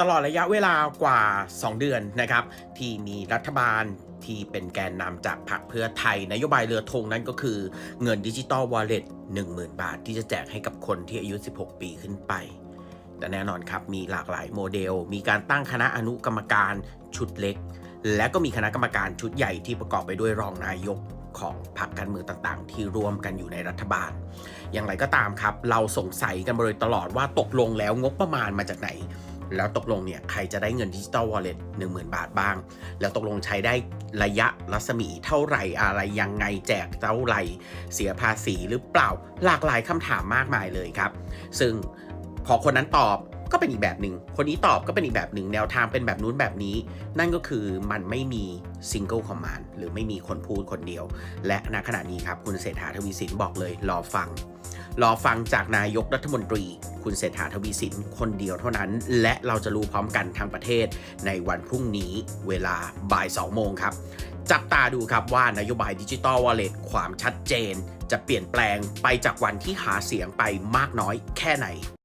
ตลอดระยะเวลากว่า 2 เดือนนะครับ ที่มีรัฐบาลที่เป็นแกนนำจากพรรคเพื่อไทย นโยบายเรือธงนั้นก็คือเงินดิจิตอลวอลเล็ต10,000 บาท ที่จะแจกให้กับคนที่อายุ 16 ปีขึ้นไป แต่แน่นอนครับ มีหลากหลายโมเดล มีการตั้งคณะอนุกรรมการชุดเล็ก และก็มีคณะกรรมการชุดใหญ่ที่ประกอบไปด้วยรองนายกของพรรคการเมืองต่างๆ ที่ร่วมกันอยู่ในรัฐบาล อย่างไรก็ตามครับ เราสงสัยกันมาโดยตลอดว่าตกลงแล้วงบประมาณมาจากไหน แล้วตกลงเนี่ยใครจะได้เงินดิจิตอลวอลเล็ตหนึ่งหมื่นบาทบ้าง แล้วตกลงใช้ได้ระยะรัศมีเท่าไหร่อะไรยังไงแจกเท่าไหร่เสียภาษีหรือเปล่าหลากหลายคำถามมากมายเลยครับ ซึ่งพอคนนั้นตอบก็เป็นอีกแบบหนึ่ง คนนี้ตอบก็เป็นอีกแบบหนึ่ง แนวทางเป็นแบบนู้นแบบนี้ นั่นก็คือมันไม่มี single command หรือไม่มีคนพูดคนเดียว และณขณะนี้ครับ คุณเศรษฐาทวีสินบอกเลยรอฟัง รอฟังจากนายกรัฐมนตรี คุณเศรษฐาทวีสินคนเดียวเท่านั้น และเราจะรู้พร้อมกันทางประเทศในวันพรุ่งนี้เวลาบ่าย2โมงครับ จับตาดูครับว่านโยบายดิจิตอลวอลเล็ตความชัดเจน จะเปลี่ยนแปลงไปจากวันที่หาเสียงไปมากน้อยแค่ไหน